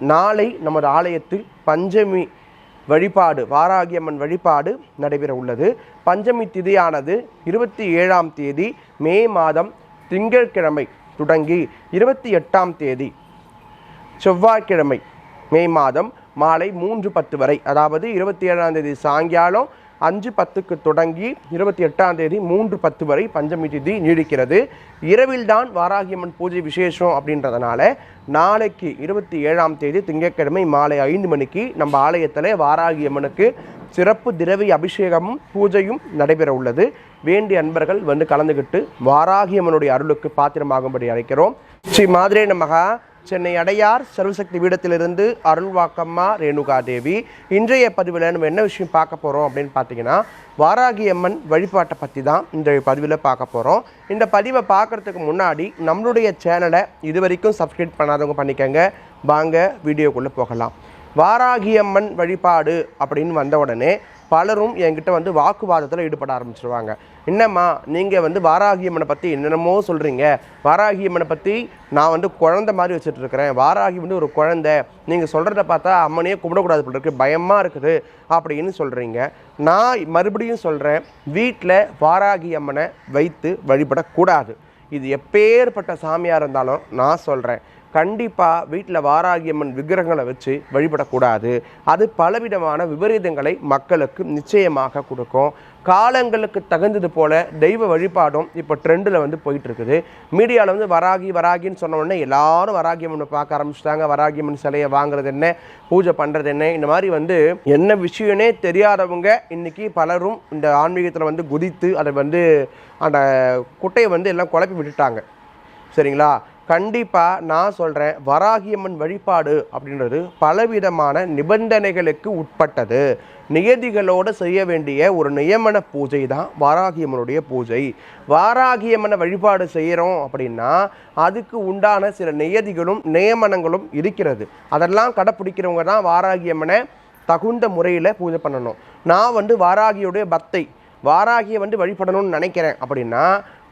நாளை நமது ஆலயத்தில் பஞ்சமி வழிபாடு வாராகியம்மன் வழிபாடு நடைபெற உள்ளது. பஞ்சமி திதியானது இருபத்தி ஏழாம் தேதி மே மாதம் திங்கட்கிழமை தொடங்கி இருபத்தி எட்டாம் தேதி செவ்வாய்க்கிழமை மே மாதம் மாலை மூன்று பத்து வரை. அதாவது இருபத்தி ஏழாம் தேதி சாயங்காலம் அஞ்சு பத்துக்கு தொடங்கி இருபத்தி எட்டாம் தேதி மூன்று பத்து வரை பஞ்சமி திதி நீடிக்கிறது. இரவில்தான் வாராகியம்மன் பூஜை விசேஷம் அப்படின்றதுனால நாளைக்கு இருபத்தி ஏழாம் தேதி திங்கட்கிழமை மாலை ஐந்து மணிக்கு நம்ம ஆலயத்தில் வாராகியம்மனுக்கு சிறப்பு திரவி அபிஷேகமும் பூஜையும் நடைபெற உள்ளது. வேண்டிய அன்பர்கள் வந்து கலந்துக்கிட்டு வாராகியம்மனுடைய அருளுக்கு பாத்திரமாகும்படி அழைக்கிறோம். ஸ்ரீ மாதிரே நமகா சென்னை அடையார் சர்வசக்தி பீடத்திலிருந்து அருள்வாக்கம்மா ரேணுகா தேவி இன்றைய பதிவில் நம்ம என்ன விஷயம் பார்க்க போகிறோம் அப்படின்னு பார்த்தீங்கன்னா வாராகி அம்மன் வழிபாட்டை பற்றி தான் இன்றைய பதிவில் பார்க்க போகிறோம் இந்த பதிவை பார்க்குறதுக்கு முன்னாடி நம்மளுடைய சேனலை இது வரைக்கும் சப்ஸ்கிரைப் பண்ணாதவங்க பண்ணிக்கங்க. வாங்க வீடியோக்குள்ளே போகலாம். வாராகி அம்மன் வழிபாடு அப்படின்னு வந்த உடனே பலரும் என்கிட்ட வந்து வாக்குவாதத்தில் ஈடுபட ஆரம்பிச்சிருவாங்க. என்னம்மா நீங்கள் வந்து வாராகியம்மனை பற்றி என்னென்னமோ சொல்கிறீங்க வாராகியம்மனை பற்றி நான் வந்து குழந்தை மாதிரி வச்சுட்டு இருக்கிறேன். வாராகி வந்து ஒரு குழந்தை. நீங்கள் சொல்கிறத பார்த்தா அம்மனையே கும்பிடக்கூடாது போல இருக்கு. பயமாக இருக்குது அப்படின்னு சொல்கிறீங்க நான் மறுபடியும் சொல்கிறேன் வீட்டில் வாராகி அம்மனை வைத்து வழிபடக்கூடாது. இது எப்பேற்பட்ட சாமியாக இருந்தாலும் நான் சொல்கிறேன் கண்டிப்பாக வீட்டில் வாராகியம்மன் விக்கிரகங்களை வச்சு வழிபடக்கூடாது. அது பலவிதமான விபரீதங்களை மக்களுக்கு நிச்சயமாக கொடுக்கும். காலங்களுக்கு தகுந்தது போல தெய்வ வழிபாடும் இப்போ ட்ரெண்டில் வந்து போயிட்டு இருக்குது மீடியாவில் வந்து வராகி வராகின்னு சொன்ன உடனே எல்லாரும் வராகியம்மனை பார்க்க ஆரம்பிச்சிட்டாங்க. வராகியம்மன் சிலையை வாங்குறது என்ன பூஜை பண்ணுறது என்ன இந்த மாதிரி வந்து என்ன விஷயம்னே தெரியாதவங்க இன்னைக்கு பலரும் இந்த ஆன்மீகத்தில் வந்து குதித்து அதை வந்து அந்த குட்டையை வந்து எல்லாம் குழப்பி விட்டுட்டாங்க. சரிங்களா? கண்டிப்பாக நான் சொல்கிறேன் வராகியம்மன் வழிபாடு அப்படின்றது பலவிதமான நிபந்தனைகளுக்கு உட்பட்டது. நியதிகளோடு செய்ய வேண்டிய ஒரு நியமன பூஜை தான் வாராகியம்மனுடைய பூஜை. வாராகியம்மனை வழிபாடு செய்கிறோம் அப்படின்னா அதுக்கு உண்டான சில நியதிகளும் நியமனங்களும் இருக்கிறது. அதெல்லாம் கடைப்பிடிக்கிறவங்க தான் வாராகியம்மனை தகுந்த முறையில் பூஜை பண்ணணும். நான் வந்து வாராகியுடைய பக்தை. வாராகியை வந்து வழிபடணும்னு நினைக்கிறேன். அப்படின்னா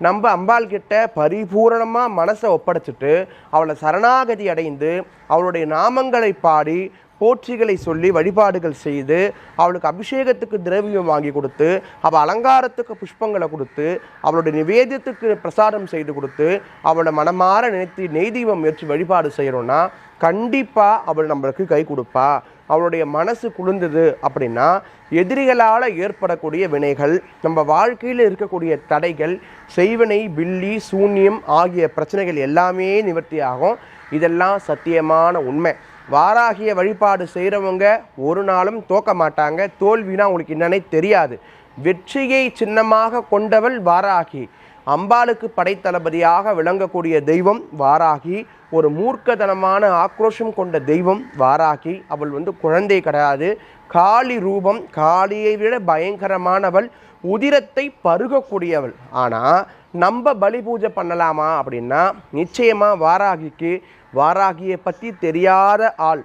நம்ம அம்பாள் கிட்ட பரிபூரணமாக மனசை ஒப்படைச்சிட்டு அவளை சரணாகதி அடைந்து அவளுடைய நாமங்களை பாடி போற்றிகளை சொல்லி வழிபாடுகள் செய்து அவளுக்கு அபிஷேகத்துக்கு திரவியம் வாங்கி கொடுத்து அவள் அலங்காரத்துக்கு புஷ்பங்களை கொடுத்து அவளுடைய நிவேதியத்துக்கு பிரசாதம் செய்து கொடுத்து அவளை மனமாற நினைத்து நெய் தீபம் முயற்சி வழிபாடு செய்கிறோன்னா கண்டிப்பாக அவள் நம்மளுக்கு கை கொடுப்பா. அவளுடைய மனசு குளிர்ந்தது அப்படின்னா எதிரிகளால் ஏற்படக்கூடிய வினைகள் நம்ம வாழ்க்கையில் இருக்கக்கூடிய தடைகள் செய்வினை பில்லி சூன்யம் ஆகிய பிரச்சனைகள் எல்லாமே நிவர்த்தி ஆகும். இதெல்லாம் சத்தியமான உண்மை. வாராகிய வழிபாடு செய்கிறவங்க ஒரு நாளும் தோக்க மாட்டாங்க. தோல்வினா உங்களுக்கு என்னன்னே தெரியாது. வெற்றியை சின்னமாக கொண்டவள் வாராகி. அம்பாளுக்கு படைத்தளபதியாக விளங்கக்கூடிய தெய்வம் வாராகி ஒரு மூர்க்கதனமான ஆக்ரோஷம் கொண்ட தெய்வம் வாராகி. அவள் வந்து குழந்தை கிடையாது. காளி ரூபம் காளியை விட பயங்கரமானவள் உதிரத்தை பருகக்கூடியவள். ஆனால் நம்ம பலி பூஜை பண்ணலாமா அப்படின்னா நிச்சயமாக வாராகிக்கு வாராகியை பற்றி தெரியாத ஆள்.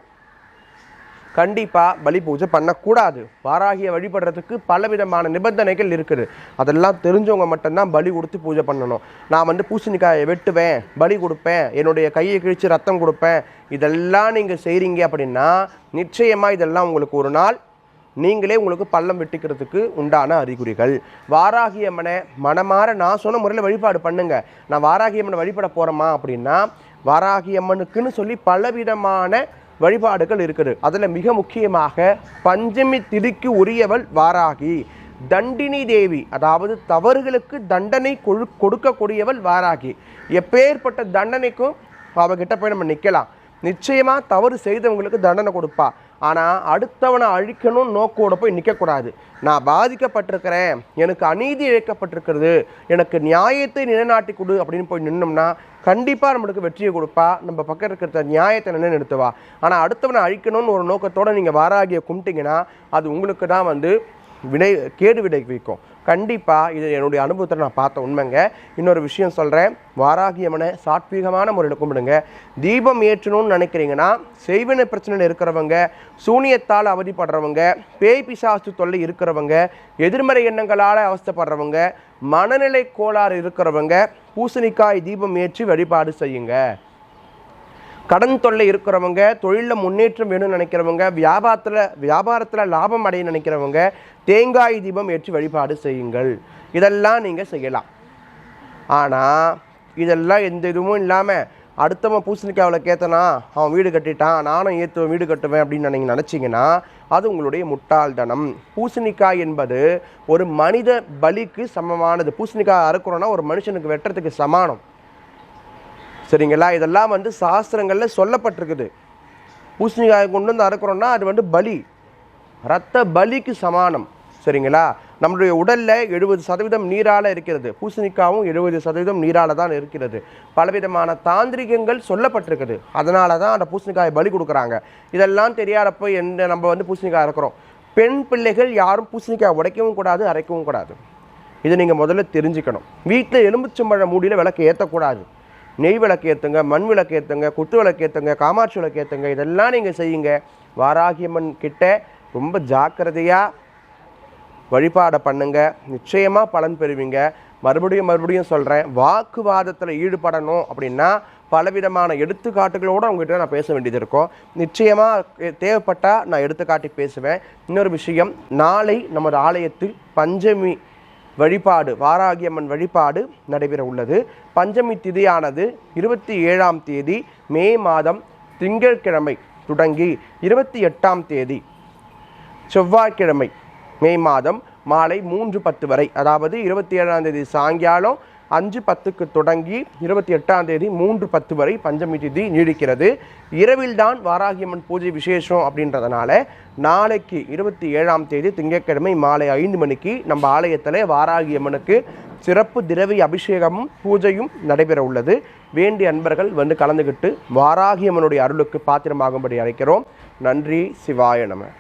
கண்டிப்பாக பலி பூஜை பண்ணக்கூடாது. வாராகியை வழிபடுறதுக்கு பலவிதமான நிபந்தனைகள் இருக்குது. அதெல்லாம் தெரிஞ்சவங்க மட்டும்தான் பலி கொடுத்து பூஜை பண்ணணும். நான் வந்து பூசணிக்காயை வெட்டுவேன் பலி கொடுப்பேன் என்னுடைய கையை கிழித்து ரத்தம் கொடுப்பேன். இதெல்லாம் நீங்கள் செய்கிறீங்க அப்படின்னா நிச்சயமாக இதெல்லாம் உங்களுக்கு ஒரு நாள் நீங்களே உங்களுக்கு பள்ளம் வெட்டிக்கிறதுக்கு உண்டான அறிகுறிகள். வாராகி அம்மனை மனமாற நான் சொன்ன முறையில் வழிபாடு பண்ணுங்க. நான் வாராகி அம்மனை வழிபட போகிறோமா அப்படின்னா வாராகி அம்மனுக்குன்னு சொல்லி பலவிதமான வழிபாடுகள் இருக்குது. அதில் மிக முக்கியமாக பஞ்சமி திதிக்கு உரியவள் வாராகி. தண்டினி தேவி அதாவது தவறுகளுக்கு தண்டனை கொழு கொடுக்கக்கூடியவள் வாராகி. எப்பேற்பட்ட தண்டனைக்கும் அவகிட்ட போய் நம்ம நிற்கலாம் நிச்சயமாக தவறு செய்தவங்களுக்கு தண்டனை கொடுப்பா. ஆனால் அடுத்தவனை அழிக்கணும்னு நோக்கோட போய் நிற்கக்கூடாது நான் பாதிக்கப்பட்டிருக்கிறேன் எனக்கு அநீதி இழைக்கப்பட்டிருக்கிறது எனக்கு நியாயத்தை நிலைநாட்டி கொடு அப்படின்னு போய் நின்னோம்னா கண்டிப்பாக நம்மளுக்கு வெற்றியை கொடுப்பா. நம்ம பக்கம் இருக்கிற நியாயத்தை நிலைநிறுத்துவா. ஆனால் அடுத்தவனை அழிக்கணும்னு ஒரு நோக்கத்தோடு நீங்கள் வாராகிய கும்பிட்டீங்கன்னா அது உங்களுக்கு தான் வந்து வினை கேடு விளைவிக்கும் கண்டிப்பாக இது என்னுடைய அனுபவத்தில் நான் பார்த்த உண்மைங்க. இன்னொரு விஷயம் சொல்கிறேன் வாராகியமனை சாத்வீகமான முறையில் கும்பிடுங்க. தீபம் ஏற்றணும்னு நினைக்கிறீங்கன்னா செய்வினை பிரச்சனையில் இருக்கிறவங்க சூனியத்தால் அவதிப்படுறவங்க பேய் பிசாசு தொல்லை இருக்கிறவங்க எதிர்மறை எண்ணங்களால் அவஸ்தப்படுறவங்க மனநிலை கோளாறு இருக்கிறவங்க பூசணிக்காய் தீபம் ஏற்றி வழிபாடு செய்யுங்க. கடன் தொல்லை இருக்கிறவங்க தொழிலில் முன்னேற்றம் வேணும்னு நினைக்கிறவங்க வியாபாரத்தில் வியாபாரத்தில் லாபம் அடைய நினைக்கிறவங்க தேங்காய் தீபம் ஏற்றி வழிபாடு செய்யுங்கள். இதெல்லாம் நீங்கள் செய்யலாம். ஆனால் இதெல்லாம் எந்த இதுவும் இல்லாமல் அடுத்தவன் பூசணிக்காவில் கேத்தனா அவன் வீடு கட்டிட்டான் நானும் ஏற்றுவேன் வீடு கட்டுவேன் அப்படின்னு நீங்கள் நினச்சிங்கன்னா அது உங்களுடைய முட்டாள்தனம். பூசணிக்காய் என்பது ஒரு மனித பலிக்கு சமமானது. பூசணிக்காய் அறுக்கிறோன்னா ஒரு மனுஷனுக்கு வெட்டுறதுக்கு சமானம். சரிங்களா? இதெல்லாம் வந்து சாஸ்திரங்களில் சொல்லப்பட்டிருக்குது. பூசணிக்காயை கொண்டு வந்து அறுக்கிறோன்னா அது வந்து பலி. ரத்த பலிக்கு சமானம். சரிங்களா? நம்மளுடைய உடலில் எழுபது சதவீதம் நீரால் இருக்கிறது. பூசணிக்காவும் எழுபது சதவீதம் நீரால் தான் இருக்கிறது. பலவிதமான தாந்திரிகங்கள் சொல்லப்பட்டிருக்குது. அதனால தான் அந்த பூசணிக்காயை பலி கொடுக்குறாங்க. இதெல்லாம் தெரியாதப்போ எந்த நம்ம வந்து பூசணிக்காய் இருக்கிறோம் பெண் பிள்ளைகள் யாரும் பூசணிக்காய் உடைக்கவும் கூடாது அரைக்கவும் கூடாது. இதை நீங்கள் முதல்ல தெரிஞ்சுக்கணும். வீட்டில் எலும்புச்சம்பழ மூடியில் விளக்கு ஏற்றக்கூடாது நெய் விளக்கு ஏற்றுங்க மண் விளக்கு ஏற்றுங்க குத்து விளக்கு ஏற்றுங்க காமாட்சி விளக்கு ஏற்றுங்க இதெல்லாம் நீங்கள் செய்யுங்க. வாராகியம்மன் கிட்ட ரொம்ப ஜாக்கிரதையாக வழிபாடை பண்ணுங்க. நிச்சயமாக பலன் பெறுவீங்க. மறுபடியும் மறுபடியும் சொல்கிறேன் வாக்குவாதத்தில் ஈடுபடணும் அப்படின்னா பலவிதமான எடுத்துக்காட்டுகளோடு அவங்ககிட்ட நான் பேச வேண்டியது இருக்கும். நிச்சயமாக தேவைப்பட்டால் நான் எடுத்துக்காட்டி பேசுவேன். இன்னொரு விஷயம் நாளை நமது ஆலயத்தில் பஞ்சமி வழிபாடு வாராகியம்மன் வழிபாடு நடைபெற உள்ளது பஞ்சமி திதியானது இருபத்தி ஏழாம் தேதி மே மாதம் திங்கட்கிழமை தொடங்கி இருபத்தி எட்டாம் தேதி செவ்வாய்க்கிழமை மே மாதம் மாலை மூன்று பத்து வரை. அதாவது இருபத்தி ஏழாம் தேதி சாயங்காலம் அஞ்சு பத்துக்கு தொடங்கி இருபத்தி எட்டாம் தேதி மூன்று பத்து வரை பஞ்சமி திதி நீடிக்கிறது. இரவில்தான் வாராகியம்மன் பூஜை விசேஷம் அப்படின்றதுனால நாளைக்கு இருபத்தி ஏழாம் தேதி திங்கட்கிழமை மாலை ஐந்து மணிக்கு நம்ம ஆலயத்தில் வாராகியம்மனுக்கு சிறப்பு திரவி அபிஷேகமும் பூஜையும் நடைபெற உள்ளது. வேண்டிய அன்பர்கள் வந்து கலந்துக்கிட்டு வாராகியம்மனுடைய அருளுக்கு பாத்திரமாகும்படி அழைக்கிறோம். நன்றி சிவாய நம.